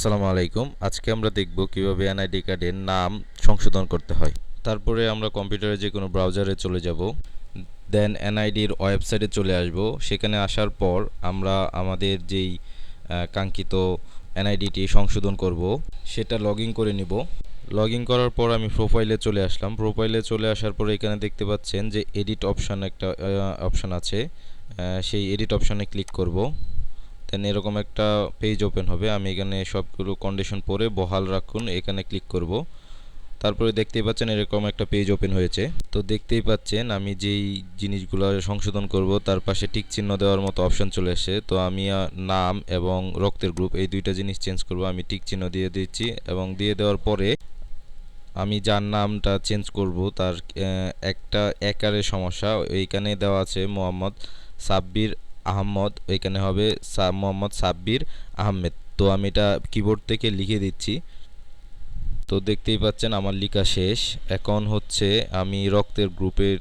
আসসালামু আলাইকুম। আজকে আমরা দেখব কীভাবে এনআইডি কার্ডের নাম সংশোধন করতে হয়। তারপরে আমরা কম্পিউটারে যে কোনো ব্রাউজারে চলে যাব। দেন এনআইডির ওয়েবসাইটে চলে আসব। সেখানে আসার পর আমরা আমাদের যেই কাঙ্ক্ষিত এনআইডিটি সংশোধন করব, সেটা লগ করে নিব। লগ করার পর আমি প্রোফাইলে চলে আসলাম। প্রোফাইলে চলে আসার পর এখানে দেখতে পাচ্ছেন যে এডিট অপশান একটা অপশান আছে। সেই এডিট অপশানে ক্লিক করব। দেন এরকম একটা পেজ ওপেন হবে। আমি এখানে সবগুলো কন্ডিশন পরে বহাল রাখুন, এখানে ক্লিক করব। তারপরে দেখতেই পাচ্ছেন এরকম একটা পেজ ওপেন হয়েছে। তো দেখতেই পাচ্ছেন আমি যেই জিনিসগুলো সংশোধন করব, তার পাশে টিক চিহ্ন দেওয়ার মতো অপশন চলে আসে তো আমি নাম এবং রক্তের গ্রুপ এই দুইটা জিনিস চেঞ্জ করব। আমি টিক চিহ্ন দিয়ে দিচ্ছি এবং দিয়ে দেওয়ার পরে আমি যার নামটা চেঞ্জ করব, তার একটা একারের সমস্যা। এইখানে দেওয়া আছে মোহাম্মদ সাব্বির আহমদ এখানে হবে মোহাম্মদ সাব্বির আহমেদ। তো আমি এটা কিবোর্ড থেকে লিখে দিচ্ছি। তো দেখতেই পাচ্ছেন আমার লেখা শেষ। এখন হচ্ছে আমি রক্তের গ্রুপের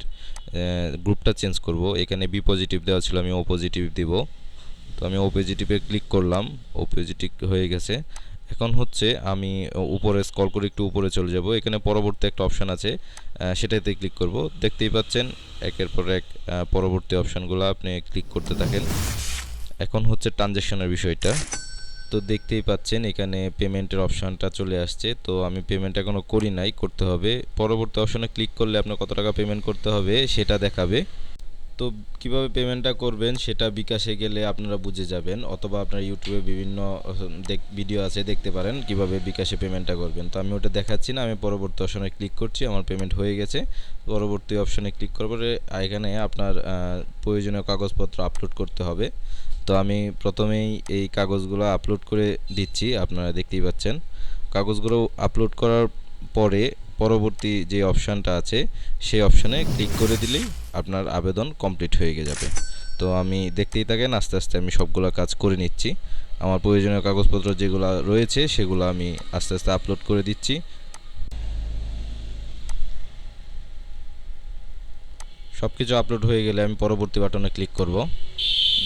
গ্রুপটা চেঞ্জ করব। এখানে বি পজিটিভ দেওয়া ছিল, আমি ও পজিটিভ দিব। তো আমি ও পজিটিভে ক্লিক করলাম। ও পজিটিভ হয়ে গেছে। এখন হচ্ছে আমি উপরে স্ক্রল করে একটু উপরে চলে যাব। এখানে পরবর্তী একটা অপশান আছে সেটাতে ক্লিক করব। দেখতেই পাচ্ছেন, একের পর এক পরবর্তী অপশানগুলো আপনি ক্লিক করতে থাকেন। এখন হচ্ছে ট্রানজ্যাকশনের বিষয়টা। তো দেখতেই পাচ্ছেন, এখানে পেমেন্টের অপশানটা চলে আসছে। তো আমি পেমেন্ট এখনও করি নাই, করতে হবে। পরবর্তী অপশানে ক্লিক করলে আপনার কত টাকা পেমেন্ট করতে হবে, সেটা দেখাবে। তো কীভাবে পেমেন্টটা করবেন সেটা বিকাশে গেলে আপনারা বুঝে যাবেন অথবা আপনার ইউটিউবে বিভিন্ন ভিডিও আছে, দেখতে পারেন কীভাবে বিকাশে পেমেন্টটা করবেন। তো আমি ওটা দেখাচ্ছি না, আমি পরবর্তী অপশনে ক্লিক করছি, আমার পেমেন্ট হয়ে গেছে। পরবর্তী অপশনে ক্লিক করার পরে এখানে আপনার প্রয়োজনীয় কাগজপত্র আপলোড করতে হবে। তো আমি প্রথমেই এই কাগজগুলো আপলোড করে দিচ্ছি, আপনারা দেখতেই পাচ্ছেন। কাগজগুলো আপলোড করার পরে পরবর্তী যে অপশানটা আছে, সেই অপশানে ক্লিক করে দিলেই আপনার আবেদন কমপ্লিট হয়ে যাবে। তো আমি দেখতেই থাকেন, আস্তে আস্তে আমি সবগুলো কাজ করে নিচ্ছি। আমার প্রয়োজনীয় কাগজপত্র যেগুলো রয়েছে, সেগুলো আমি আস্তে আস্তে আপলোড করে দিচ্ছি। সব কিছু আপলোড হয়ে গেলে আমি পরবর্তী বাটনে ক্লিক করব।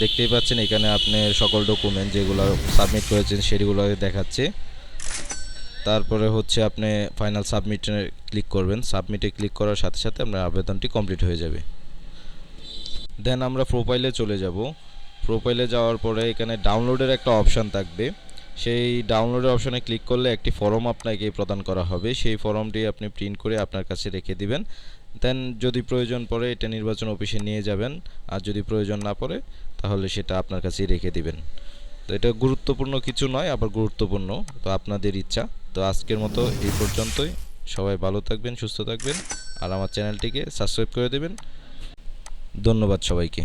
দেখতেই পাচ্ছেন, এখানে আপনি সকল ডকুমেন্ট যেগুলো সাবমিট করেছেন, সেগুলো দেখাচ্ছে। তারপরে হচ্ছে আপনি ফাইনাল সাবমিটে ক্লিক করবেন। সাবমিটে ক্লিক করার সাথে সাথে আপনার আবেদনটি কমপ্লিট হয়ে যাবে। দেন আমরা প্রোফাইলে চলে যাব। প্রোফাইলে যাওয়ার পরে এখানে ডাউনলোডের একটা অপশান থাকবে। সেই ডাউনলোডের অপশানে ক্লিক করলে একটি ফর্ম আপনাকে প্রদান করা হবে। সেই ফর্মটি আপনি প্রিন্ট করে আপনার কাছে রেখে দিবেন। দেন যদি প্রয়োজন পড়ে এটা নির্বাচন অফিসে নিয়ে যাবেন। আর যদি প্রয়োজন না পড়ে, তাহলে সেটা আপনার কাছেই রেখে দিবেন। তো এটা গুরুত্বপূর্ণ কিছু নয়, আবার গুরুত্বপূর্ণ। তো আপনাদের ইচ্ছা। তো আজকের মতো এই পর্যন্তই। সবাই ভালো থাকবেন, সুস্থ থাকবেন। আর আমার চ্যানেলটিকে সাবস্ক্রাইব করে দেবেন। ধন্যবাদ সবাইকে।